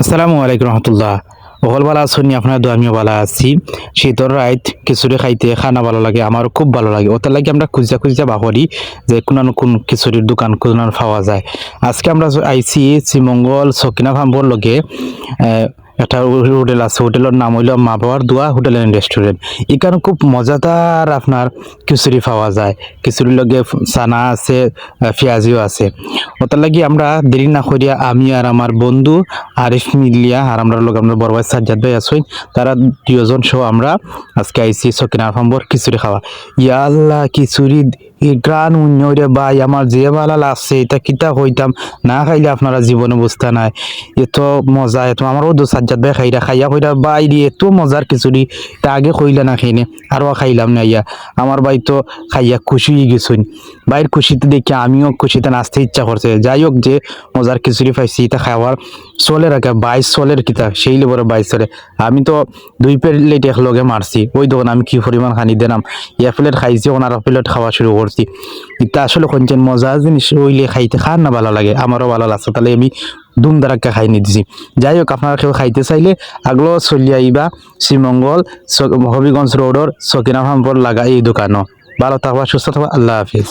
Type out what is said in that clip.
আসসালামু আলাইকুম রহমতুল্লাহ। অকল বালা আছেন আপনার দু আমিও বালা আছি। শীতর রাইত খিচুড়ি খাইতে, খানা ভালো লাগে, আমারও খুব ভালো লাগে। ওটার লাগে আমরা খুঁজা খুঁজা বাহরি যে কোন কোন খিচুড়ির দোকান কোন পাওয়া যায়। আজকে আমরা আইছি শ্রীমঙ্গল সকিনা ফাম্বর লগে একটা হোটেল আছে, হোটেলের নাম হইল মা বাবার দোয়া হোটেল অ্যান্ড রেস্টুরেন্ট। এখানে খুব মজাদার আপনার খিচুড়ি পাওয়া যায়। খিচুড়ির লগে চানা আছে পেঁয়াজিও আছে। ওটার লাগি আমরা দেরি না করিয়া আমি আর আমার বন্ধু আরিফ মিলিয়া আর আমরা লোক আমরা বড় ভাই সাজ্জাদ ভাই আছই, তারা দুজন সহ আমরা আজকে আইসি সকিনা ফাম্বর খিচুড়ি খাওয়া। ইয়া আল্লাহ, খিচুড়ি গ্রান উন্নয়রে ভাই, আমার যে ভালো লাগছে, এটা কিতা হইতাম না খাইলে আপনারা জীবনে বুঝতে নাই। এত মজা, এত আমারও দু সাজ্জাদ ভাই খাইরা খাইয়া কইরা, ভাই রে, এত মজার খিচুড়ি তা আগে কইলা না খাইনে আরও খাইলাম না ইয়া। আমার ভাই তো খাইয়া খুশি গেছুন। ভাইয়ের খুশিতে দেখে আমিও খুশিতে নাচতে ইচ্ছা করছে। যাই হোক যে মজার খিচুড়ি পাইছি, এটা খাওয়ার চলে রাখে বাইশ চলের কিতা, সেই লেবরে বাইশ চলে। আমি তো দুই প্লেট একলগে মারছি। ওই দোকান আমি কি পরিমাণ খানি দিলাম? এক প্লেট খাইছি, ওনার প্লেট খাওয়া শুরু করছি। এটা আসলে কোনছেন মজা জিনিস ওইলে খাইতে খান না ভালো লাগে। আমারও ভালো লাগছে, তাহলে আমি দুম দারাক্কা খাই নিতেছি যাই হোক, আপনারা কেউ খাইতে চাইলে আগলো চলি আইবা শ্রীমঙ্গল হবিগঞ্জ রোডর, সকিনা ফাম্পর লাগা এই দোকানও। ভালো থাকবা, সুস্থ থাকবা, আল্লাহ হাফিজ।